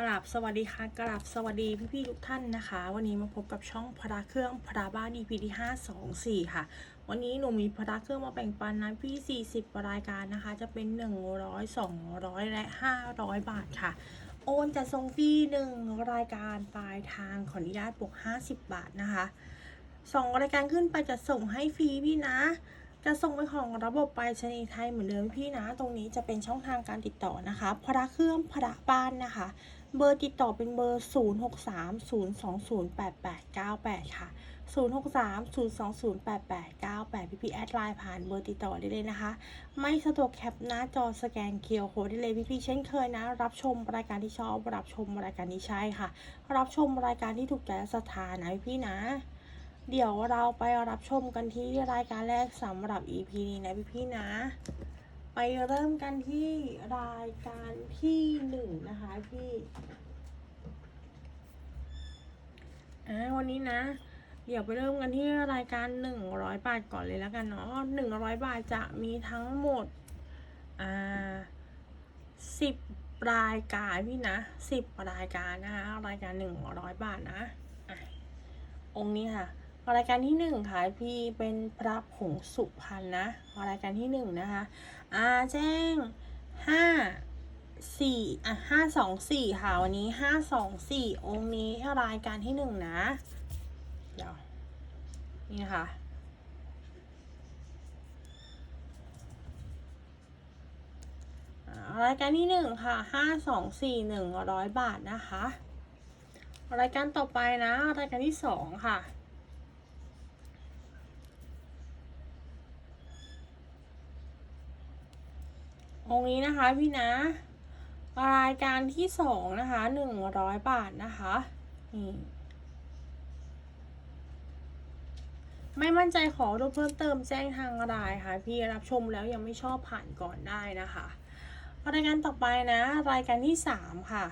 กราบสวัสดีค่ะกราบสวัสดีพี่ๆทุกท่านนะคะ วันนี้มาพบกับช่องพระเครื่องพระบ้าน EP ที่5 2 4 ค่ะ วันนี้หนูมีพระเครื่องมาแบ่งปันนะพี่ 40 รายการนะคะ จะเป็น 100 200 และ 500 บาทค่ะ โอนจะส่งฟรี1 รายการปลายทางขออนุญาตบวก 50 บาทนะคะสองรายการขึ้นไปจะส่งให้ฟรีพี่นะจะส่งไปของระบบไปรษณีย์ไทยเหมือนเดิมพี่นะ ตรงนี้จะเป็นช่องทางการติดต่อนะคะ พระเครื่องพระบ้านนะคะ เบอร์ติดต่อเป็นเบอร์ 0 6 3 0 2 0 8 8 9 8 ค่ะ 0 6 3 0 2 0 8 8 9 8 พี่พี่แอดไลน์ผ่านเบอร์ติดต่อได้เลยนะคะ ไม่สะดวกแคปหน้าจอสแกนเคียร์โคได้เลยพี่พี่เช่นเคยนะ รับชมรายการที่ชอบ รับชมรายการที่ใช่ค่ะ รับชมรายการที่ถูกใจและศรัทธานะพี่พี่นะ เดี๋ยวเราไปรับชมกันที่รายการแรกสำหรับ EP นี้นะพี่พี่นะ ไปเริ่มกันที่รายการที่หนึ่ง พี่อ่าวันนี้นะ เดี๋ยวไปเริ่มกันที่รายการหนึ่งร้อยบาทก่อนเลยแล้วกันเนาะหนึ่งร้อยบาทจะมีทั้งหมดอ่าสิบรายการพี่นะสิบรายการนะคะรายการหนึ่งร้อยบาทนะอะองค์นี้ค่ะ รายการที่หนึ่งค่ะพี่เป็นพระผงสุพรรณนะรายการที่หนึ่งนะคะอ่าแจ้งห้า สี่อะห้าสองสี่ค่ะ วันนี้ห้าสองสี่องค์นี้รายการที่หนึ่งนะ เดี๋ยว นี่นะคะรายการที่หนึ่งค่ะห้าสองสี่หนึ่งร้อยบาทนะคะ รายการต่อไปนะ รายการที่สองค่ะองนี้นะคะพี่นะายการที่สองนะคะหนึ่งร้อยบาทนะคะนี่ไม่มั่นใจขอดูเพิ่มเติมแจ้งทางรายค่ะ พี่รับชมแล้วยังไม่ชอบผ่านก่อนได้นะคะรายการต่อไปนะ รายการที่สามค่ะ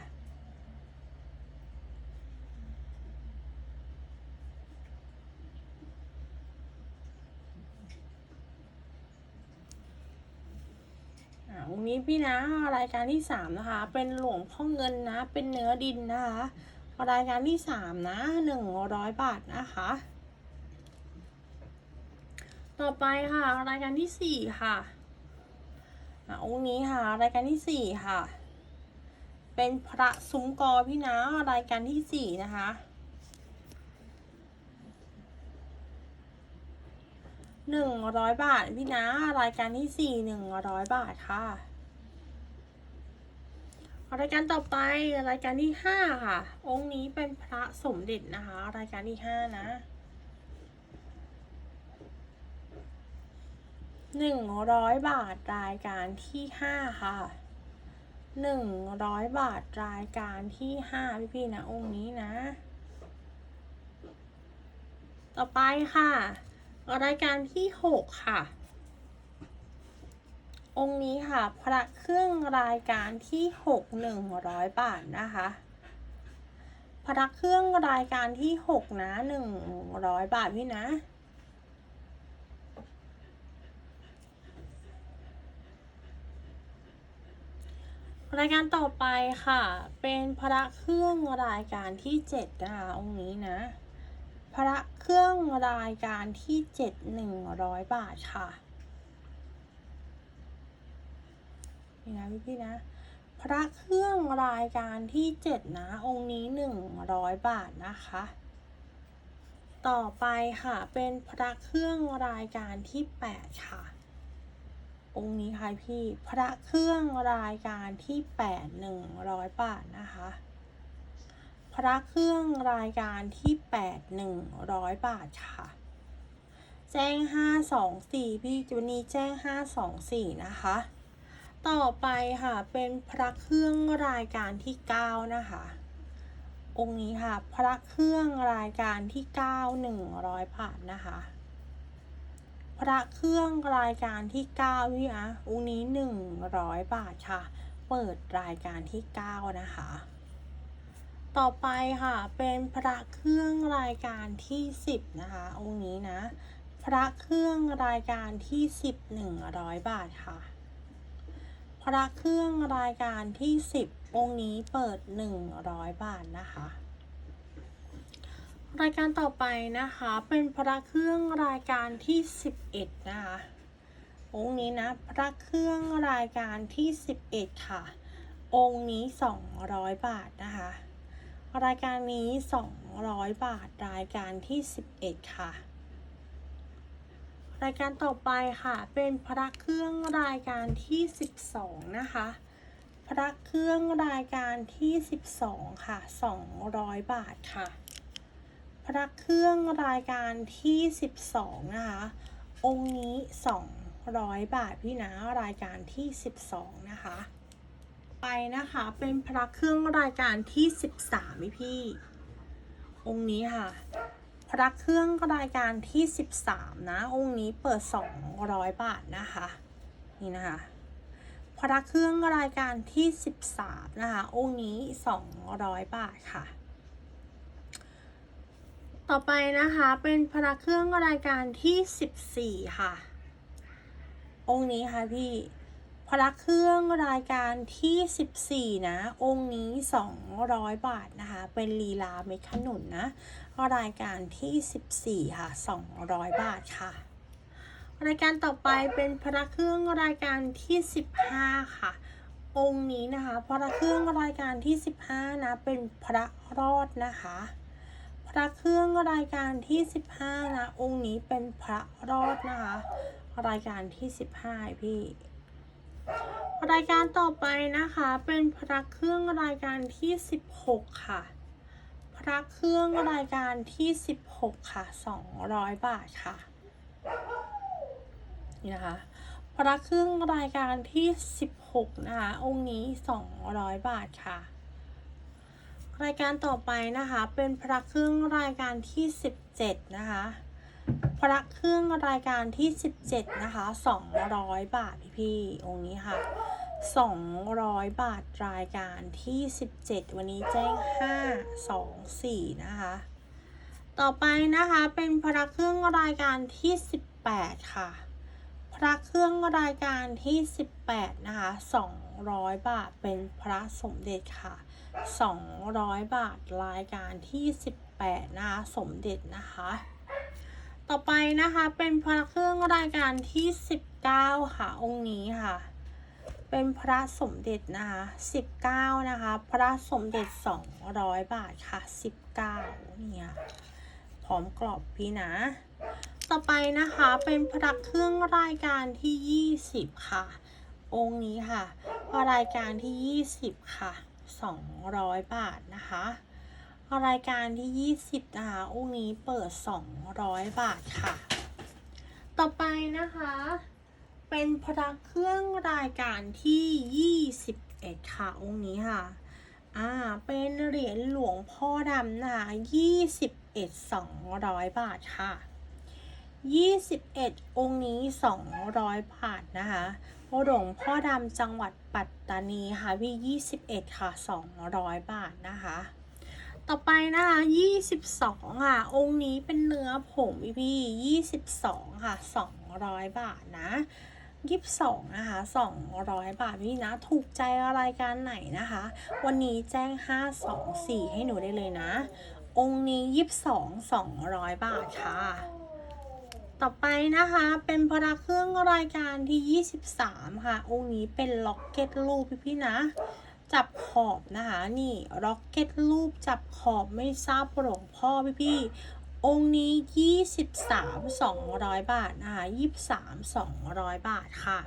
อ่าวันนี้พี่นะรายการที่สามนะคะ เป็นหลวงพ่อเงินนะ เป็นเนื้อดินนะคะ รายการที่สามนะหนึ่งร้อยบาทนะคะ ต่อไปค่ะ รายการที่สี่ค่ะอ่าองค์นี้ค่ะ รายการที่สี่ค่ะ เป็นพระซุ้มกอพี่นะรายการที่สี่นะคะ หนึ่งร้อยบาทพี่นะรายการที่สี่หนึ่งร้อยบาทค่ะรายการต่อไปรายการที่ห้าค่ะ องค์นี้เป็นพระสมเด็จนะคะ รายการที่ห้านะหนึ่งร้อยบาทรายการที่ห้าค่ะหนึ่งร้อยบาทรายการที่ห้าพี่พี่ๆนะองค์นี้นะ ต่อไปค่ะ รายการที่หกค่ะ องค์นี้ค่ะ พระเครื่องรายการที่หกหนึ่งร้อยบาทนะคะ พระเครื่องรายการที่หกนะหนึ่งร้อยบาทพี่นะรายการต่อไปค่ะ เป็นพระเครื่องรายการที่เจ็ดนะคะองค์นี้นะ พระเครื่องรายการที่เจ็ดหนึ่งร้อยบาทค่ะนี่นะพี่พี่นะ พระเครื่องรายการที่เจ็ดนะ องค์นี้หนึ่งร้อยบาทนะคะ ต่อไปค่ะเป็นพระเครื่องรายการที่แปดค่ะ องค์นี้ค่ะพี่ พระเครื่องรายการที่แปดหนึ่งร้อยบาทนะคะ พระเครื่องรายการที่แปดหนึ่งร้อยบาทค่ะ แจ้งห้าสองสี่พี่จุนีแจ้งห้าสองสี่นะคะ ต่อไปค่ะเป็นพระเครื่องรายการที่เก้านะคะ องค์นี้ค่ะ พระเครื่องรายการที่เก้าหนึ่งร้อยบาทนะคะ พระเครื่องรายการที่เก้าพี่อะองค์นี้หนึ่งร้อยบาทค่ะ เปิดรายการที่เก้านะคะ ต่อไปค่ะเป็นพระเครื่องรายการที่สิบนะคะ องค์นี้นะ พระเครื่องรายการที่สิบหนึ่งร้อยบาทค่ะ พระเครื่องรายการที่สิบองค์นี้เปิดหนึ่งร้อยบาทนะคะ รายการต่อไปนะคะเป็นพระเครื่องรายการที่สิบเอ็ดนะคะ องค์นี้นะพระเครื่องรายการที่สิบเอ็ดค่ะ องค์นี้สองร้อยบาทนะคะ รายการนี้สองร้อยบาทรายการที่สิบเอ็ดค่ะ รายการต่อไปค่ะเป็นพระเครื่องรายการที่สิบสองนะคะ พระเครื่องรายการที่สิบสองค่ะสองร้อยบาทค่ะ พระเครื่องรายการที่สิบสองนะคะ องค์นี้สองร้อยบาทพี่นะรายการที่สิบสองนะคะ ไปนะคะ เป็นพระเครื่องรายการที่สิบสามพี่พี่ องค์นี้ค่ะ พระเครื่องรายการที่สิบสามนะ องค์นี้เปิดสองร้อยบาทนะคะ นี่นะคะ พระเครื่องรายการที่สิบสามนะคะ องค์นี้สองร้อยบาทค่ะ ต่อไปนะคะเป็นพระเครื่องรายการที่สิบสี่ค่ะ องค์นี้ค่ะพี่ พระเครื่องรายการที่สิบสี่นะ องค์นี้สองร้อยบาทนะคะ เป็นลีลาเมฆขนุนนะ รายการที่สิบสี่ค่ะสองร้อยบาทค่ะ รายการต่อไปเป็นพระเครื่องรายการที่สิบห้าค่ะ องค์นี้นะคะ พระเครื่องรายการที่สิบห้านะ เป็นพระรอดนะคะ พระเครื่องรายการที่สิบห้านะ องค์นี้เป็นพระรอดนะคะ รายการที่สิบห้าพี่ รายการต่อไปนะคะเป็นพระเครื่องรายการที่สิบหกค่ะ พระเครื่องรายการที่สิบหกค่ะสองร้อยบาทค่ะนี่นะคะพระเครื่องรายการที่สิบหกนะคะองค์นี้สองร้อยบาทค่ะ รายการต่อไปนะคะเป็นพระเครื่องรายการที่สิบเจ็ดนะคะ พระเครื่องรายการที่สิบเจ็ดนะคะสองร้อยบาทพี่พี่องค์นี้ค่ะสองร้อยบาทรายการที่สิบเจ็ดวันนี้แจ้งห้าสองสี่นะคะ ต่อไปนะคะเป็นพระเครื่องรายการที่สิบแปดค่ะ พระเครื่องรายการที่สิบแปดนะคะสองร้อยบาทเป็นพระสมเด็จค่ะสองร้อยบาทรายการที่สิบแปดนะคะ สมเด็จนะคะ ต่อไปนะคะเป็นพระเครื่องรายการที่สิบเก้าค่ะ องค์นี้ค่ะ เป็นพระสมเด็จนะคะสิบเก้านะคะ พระสมเด็จสองร้อยบาทค่ะสิบเก้าเนี่ยพร้อมกรอบพี่นะ ต่อไปนะคะเป็นพระเครื่องรายการที่ยี่สิบค่ะ องค์นี้ค่ะ รายการที่ยี่สิบค่ะสองร้อยบาทนะคะ รายการที่ 20นะคะองค์นี้เปิด 200 บาทค่ะ ต่อไปนะคะ เป็นพระเครื่องรายการที่ 21 ค่ะองค์นี้ค่ะอ่าเป็นเหรียญหลวงพ่อดำนะคะ21 200 บาทค่ะ 21 องค์นี้ 200 บาทนะคะหลวงพ่อดำจังหวัดปัตตานีค่ะพี่21 ค่ะ 200 บาทนะคะ ต่อไปนะคะ22ค่ะ องค์นี้เป็นเนื้อผงพี่พี่22ค่ะ200บาทนะ22นะคะ200บาทพี่นะ ถูกใจรายการไหนนะคะ วันนี้แจ้ง524ให้หนูได้เลยนะ องค์นี้22 200บาทค่ะต่อไปนะคะเป็นพระเครื่องรายการที่ 23 ค่ะ องค์นี้เป็นล็อกเก็ตรูปพี่พี่นะ จับขอบนะคะ นี่ร็อกเก็ตรูปจับขอบไม่ทราบหลวงพ่อพี่พี่องค์นี้ 23 200 บาทนะคะ23 200 บาทค่ะ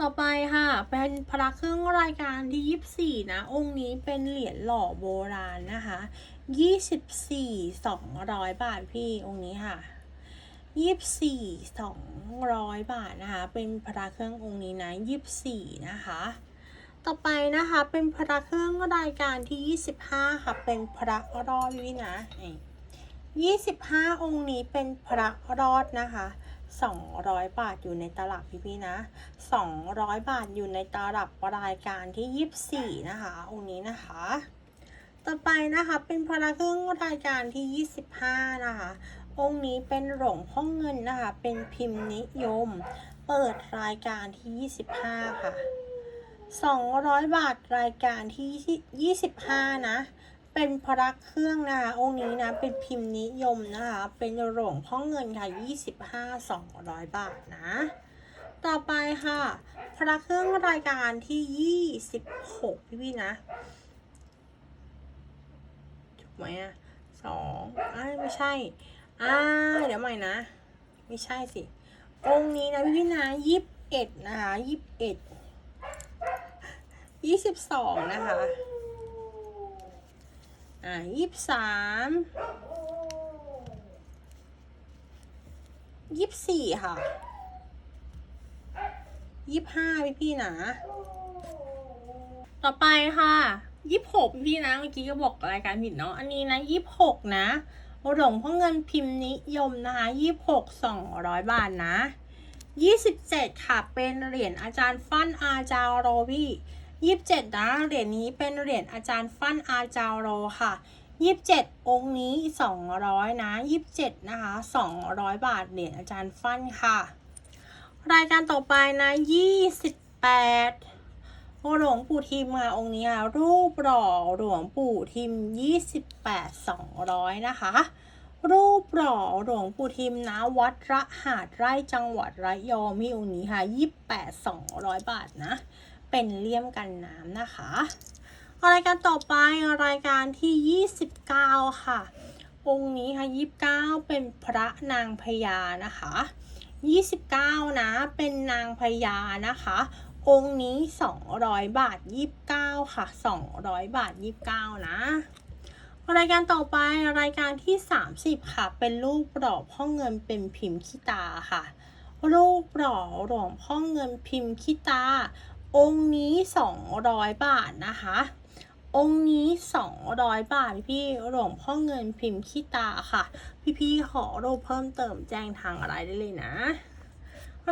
ต่อไปค่ะ เป็นพระเครื่องรายการที่ 24 นะ องค์นี้เป็นเหรียญหล่อโบราณนะคะ 24 200 บาทพี่องค์นี้ค่ะ24 200บาทนะคะ เป็นพระเครื่ององค์นี้นะ24นะคะ ต่อไปนะคะเป็นพระเครื่องรายการที่ 25 ค่ะ เป็นพระรอดวินะ25 องค์นี้เป็นพระรอดนะคะ 200 บาทอยู่ในตลับพี่พี่ๆนะ 200 บาทอยู่ในตลับรายการที่ 24 นะคะ องค์นี้นะคะ ต่อไปนะคะเป็นพระเครื่องรายการที่ 25 นะคะ องค์นี้เป็นหลงพ่อเงินนะคะ เป็นพิมพ์นิยม เปิดรายการที่ 25 ค่ะ 200 บาทรายการที่ 25 นะ เป็นพระเครื่องนะคะองค์นี้นะ เป็นพิมพ์นิยมนะคะ เป็นหลวงพ่อเงินค่ะ 25 200 บาทนะ ต่อไปค่ะ พระเครื่องรายการที่ 26 พี่พี่นะ ถูกไหมอะสองอ้าไม่ใช่ อ่า เดี๋ยวใหม่นะ ไม่ใช่สิ องค์นี้นะพี่พี่นะยี่สิบเอ็ดนะคะยี่สิบเอ็ด ยี่สิบสองนะคะ อ่ายี่สิบสามยี่สิบสี่ค่ะยี่สิบห้าพี่พี่นะ ต่อไปค่ะยี่สิบหกพี่นะเมื่อกี้ก็บอกรายการผิดเนาะอันนี้นะยี่สิบหกนะหลงพ่อเงินพิมพ์นิยมนะคะยี่สิบหกสองร้อยบาทนะยี่สิบเจ็ดค่ะ เป็นเหรียญอาจารย์ฟั่นอาจารย์โรพี่ยี่สิบ เจ็ดนะเหรียญนี้เป็นเหรียญอาจารย์ฟั่นอาจารโรค่ะยี่สิบเจ็ดองค์นี้สองร้อยนะยี่สิบเจ็ดนะคะสองร้อยบาทเหรียญอาจารย์ฟั่นค่ะ รายการต่อไปนะยี่สิบแปดหลวงปู่ทิมค่ะองค์นี้ค่ะรูปหล่อหลวงปู่ทิมยี่สิบแปดสองร้อยนะคะ รูปหล่อหลวงปู่ทิมนะวัดระหาดไร่จังหวัดระยองมีองค์นี้ค่ะยี่แปดสองร้อยบาทนะ เป็นเลี่ยมกันน้ำนะคะรายการต่อไปรายการที่ 29 ค่ะ องค์นี้ค่ะ29 เป็นพระนางพญานะคะ 29 นะเป็นนางพญานะคะ องค์นี้ 200 บาท 29 ค่ะ 200 บาท 29 นะรายการต่อไปรายการที่ 30 ค่ะ เป็นรูปหล่อพ่อเงินเป็นพิมพ์ขี้ตาค่ะ รูปหล่อหลวงพ่อเงินพิมพ์ขี้ตา องค์นี้ 200 บาทนะคะ องค์นี้ 200 บาท พี่หลวงพ่อเงินพิมพ์ขี้ตาค่ะ พี่ๆขอรูปเพิ่มเติมแจ้งทางอะไรได้เลยนะ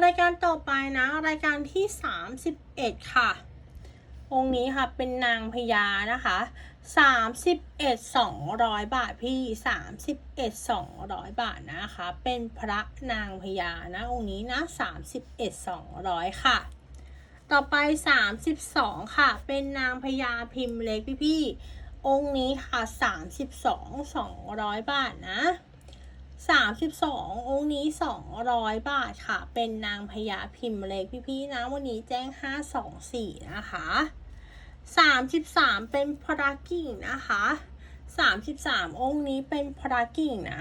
รายการต่อไปนะ รายการที่ 31 ค่ะ องค์นี้ค่ะเป็นนางพญานะคะ31 200บาทพี่31 200บาทนะคะ เป็นพระนางพญานะองค์นี้นะ31 200ค่ะ ต่อไป 32 ค่ะ เป็นนางพญาพิมพ์เล็กพี่พี่ๆองค์นี้ค่ะ 32 200 บาทนะ32 องค์นี้ 200 บาทค่ะ เป็นนางพญาพิมพ์เล็กพี่ๆนะ วันนี้แจ้ง 524 นะคะ 33 เป็นพระกิ่งนะคะ 33 องค์นี้เป็นพระกิ่งนะ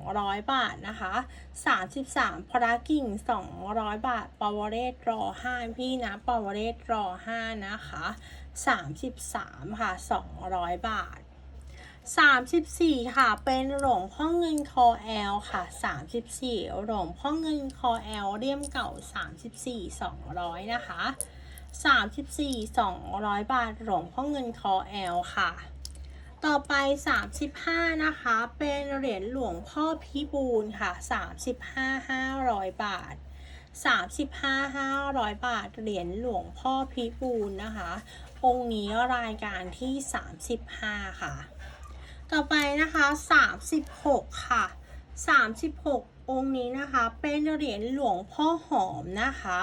200 บาทนะคะ 33 พระกิ่ง 200 บาทปาวเรศรอ 5 พี่นะปาวเรศรอ 5 นะคะ 33 ค่ะ 200 บาท 34 ค่ะ เป็นหลวงพ่อเงินคอแอลค่ะ 34 หลวงพ่อเงินคอแอลเลี่ยมเก่า 34 200 นะคะ 34 200 บาทหลวงพ่อเงินคอแอลค่ะ ต่อไป 35 นะคะ เป็นเหรียญหลวงพ่อพิบูลค่ะ 35 500 บาท 35 500 บาท เหรียญหลวงพ่อพิบูลนะคะ องค์นี้รายการที่ 35 ค่ะ ต่อไปนะคะ 36 ค่ะ 36 องค์นี้นะคะ เป็นเหรียญหลวงพ่อหอมนะคะ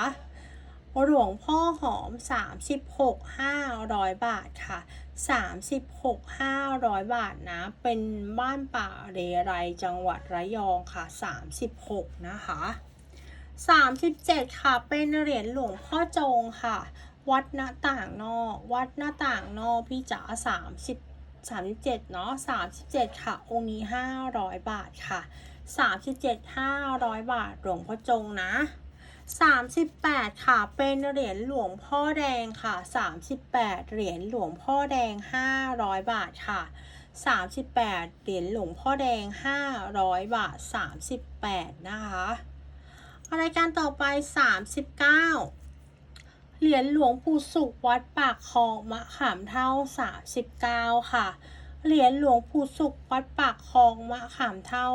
หลวงพ่อหอม 36 500 บาทค่ะ 36 500 บาทนะ เป็นบ้านป่าเรไรจังหวัดระยองค่ะ 36 นะคะ 37 ค่ะ เป็นเหรียญหลวงพ่อจงค่ะ วัดหน้าต่างนอก วัดหน้าต่างนอกพี่จ๋า30 37เนาะ37 ค่ะ องค์นี้ 500 บาทค่ะ 37 500 บาทหลวงพ่อจงนะ 38 ค่ะ เป็นเหรียญหลวงพ่อแดงค่ะ 38 เหรียญหลวงพ่อแดง 500 บาทค่ะ 38 เหรียญหลวงพ่อแดง 500 บาท 38 นะคะรายการต่อไป 39เหรียญหลวงปู่สุขวัดปากคลองมะขามเท่า 39 ค่ะ เหรียญหลวงปู่สุขวัดปากคลองมะขามเท่า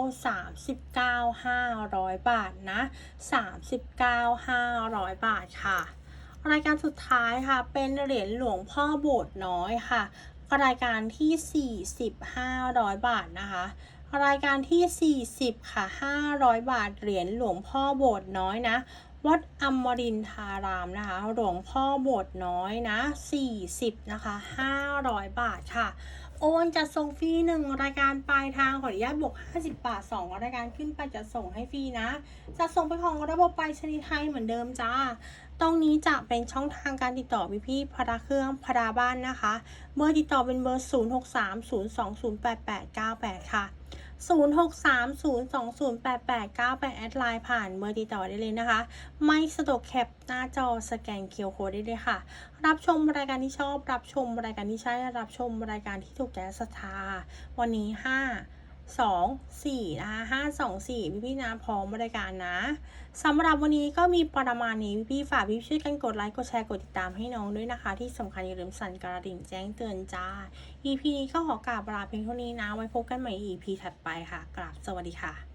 39 500 บาทนะ 39 500 บาทค่ะ รายการสุดท้ายค่ะ เป็นเหรียญหลวงพ่อโบสถ์น้อยค่ะ รายการที่ 40 500 บาทนะคะ รายการที่ 40 ค่ะ 500 บาท เหรียญหลวงพ่อโบสถ์น้อยนะวัดอมรินทารามนะคะ หลวงพ่อโบสถ์น้อยนะ 40 นะคะ 500 บาทค่ะ โอนจะส่งฟรีหนึ่งรายการปลายทางขออนุญาตบวก 50 บาท 2 รายการขึ้นไปจะส่งให้ฟรีนะ จะส่งไปของระบบไปชนิดไทยเหมือนเดิมจ้า ตรงนี้จะเป็นช่องทางการติดต่อพี่พี่พราเครื่องพราบ้านนะคะ เบอร์ติดต่อเป็นเบอร์ 0630208898 ค่ะ 0630208898แอดไลน์ผ่านเบอร์ติดต่อได้เลยนะคะ ไม่สะดวกแคปหน้าจอสแกนเคียวโคดได้เลยค่ะ รับชมรายการที่ชอบ รับชมรายการที่ใช่รับชมรายการที่ถูกใจศรัทธา วันนี้ 5 2 4 นะคะ5 2 4 พี่พี่ๆนะพร้อมรายการนะ สำหรับวันนี้ก็มีประมาณนี้พี่ฝากพี่ช่วยกันกดไลค์กดแชร์กดติดตามให้น้องด้วยนะคะ ที่สำคัญอย่าลืมสั่นกระดิ่งแจ้งเตือนจ้า EP นี้ก็ขอกราบลาเพียงเท่านี้นะ ไว้พบกันใหม่ EP ถัดไปค่ะกราบสวัสดีค่ะ